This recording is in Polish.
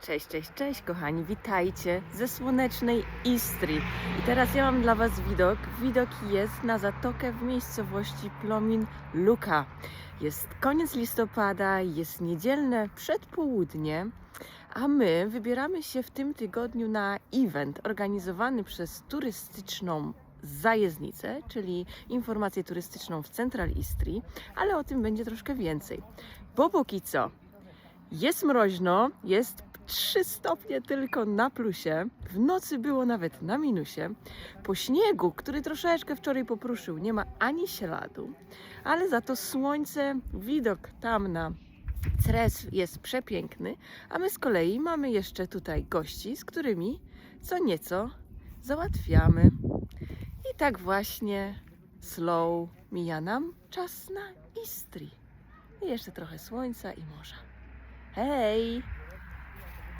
Cześć, cześć, cześć kochani, witajcie ze słonecznej Istrii. I teraz ja mam dla Was widok. Widok jest na zatokę w miejscowości Plomin Luka. Jest koniec listopada, jest niedzielne przedpołudnie, a my wybieramy się w tym tygodniu na event organizowany przez turystyczną zajezdnicę, czyli informację turystyczną w Central Istrii, ale o tym będzie troszkę więcej. Bo póki co jest mroźno, jest 3 stopnie tylko na plusie. W nocy było nawet na minusie. Po śniegu, który troszeczkę wczoraj popruszył, nie ma ani śladu, ale za to słońce, widok tam na Ceres jest przepiękny, a my z kolei mamy jeszcze tutaj gości, z którymi co nieco załatwiamy. I tak właśnie slow mija nam czas na Istrii. I jeszcze trochę słońca i morza. Hej!